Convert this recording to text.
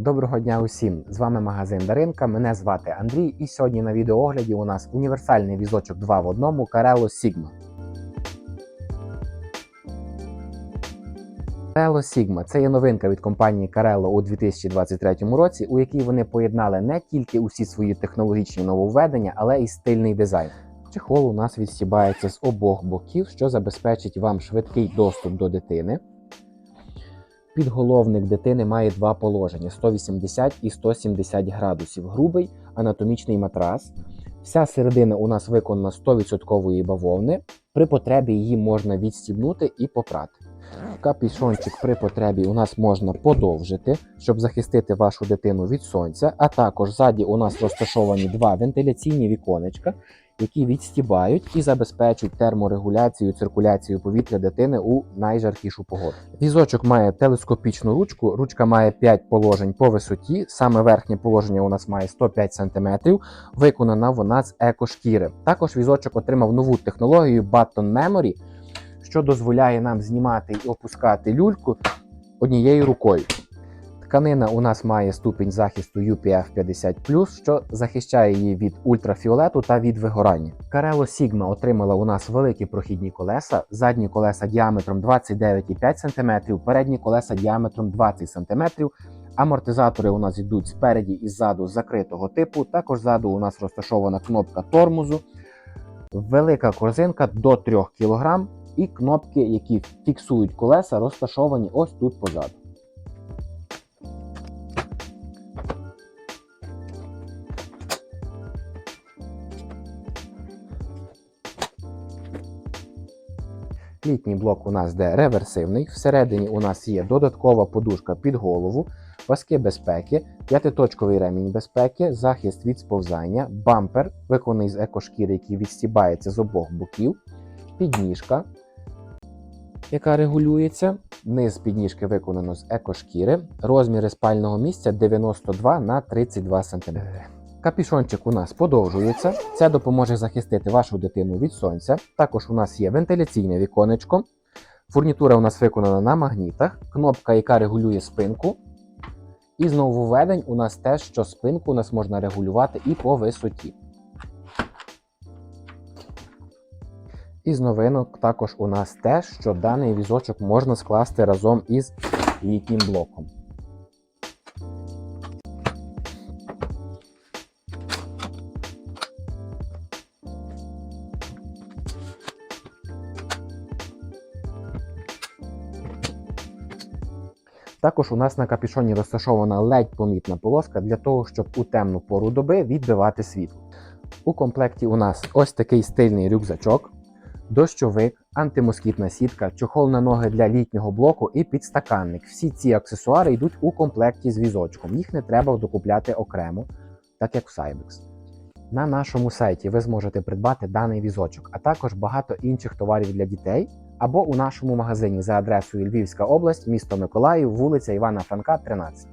Доброго дня усім! З вами магазин Даринка. Мене звати Андрій, і сьогодні на відеоогляді у нас універсальний візочок 2 в одному Carello Sigma. Carello Sigma – це є новинка від компанії Carello у 2023 році, у якій вони поєднали не тільки усі свої технологічні нововведення, але й стильний дизайн. Чехол у нас відстібається з обох боків, що забезпечить вам швидкий доступ до дитини. Підголовник дитини має два положення: 180 і 170 градусів. Грубий анатомічний матрас. Вся середина у нас виконана 100% бавовни. При потребі її можна відстібнути і попрати. Капішончик при потребі у нас можна подовжити, щоб захистити вашу дитину від сонця. А також ззаді у нас розташовані два вентиляційні віконечка, які відстібають і забезпечують терморегуляцію, циркуляцію повітря дитини у найжаркішу погоду. Візочок має телескопічну ручку. Ручка має 5 положень по висоті. Саме верхнє положення у нас має 105 см. Виконана вона з екошкіри. Також візочок отримав нову технологію Button Memory, що дозволяє нам знімати і опускати люльку однією рукою. Тканина у нас має ступінь захисту UPF 50 що захищає її від ультрафіолету та від вигорання. Carello Sigma отримала у нас великі прохідні колеса, задні колеса діаметром 29,5 см, передні колеса діаметром 20 см. Амортизатори у нас йдуть спереді і ззаду закритого типу. Також ззаду у нас розташована кнопка тормозу, велика корзинка до 3 кг і кнопки, які фіксують колеса, розташовані ось тут позаду. Літній блок у нас де реверсивний. Всередині у нас є додаткова подушка під голову, паски безпеки, п'ятиточковий ремінь безпеки, захист від сповзання, бампер, виконаний з екошкіри, який відстібається з обох боків, підніжка, яка регулюється. Низ підніжки виконано з екошкіри. Розміри спального місця 92 на 32 см. Капішончик у нас подовжується. Це допоможе захистити вашу дитину від сонця. Також у нас є вентиляційне віконечко. Фурнітура у нас виконана на магнітах, кнопка, яка регулює спинку. І з нововведень у нас те, що спинку у нас можна регулювати і по висоті. Із новинок також у нас те, що даний візочок можна скласти разом із літнім блоком. Також у нас на капюшоні розташована ледь помітна полоска для того, щоб у темну пору доби відбивати світло. У комплекті у нас ось такий стильний рюкзачок, дощовик, антимоскітна сітка, чохол на ноги для літнього блоку і підстаканник. Всі ці аксесуари йдуть у комплекті з візочком. Їх не треба докупляти окремо, так як в Cybex. На нашому сайті ви зможете придбати даний візочок, а також багато інших товарів для дітей або у нашому магазині за адресою Львівська область, місто Миколаїв, вулиця Івана Франка, 13.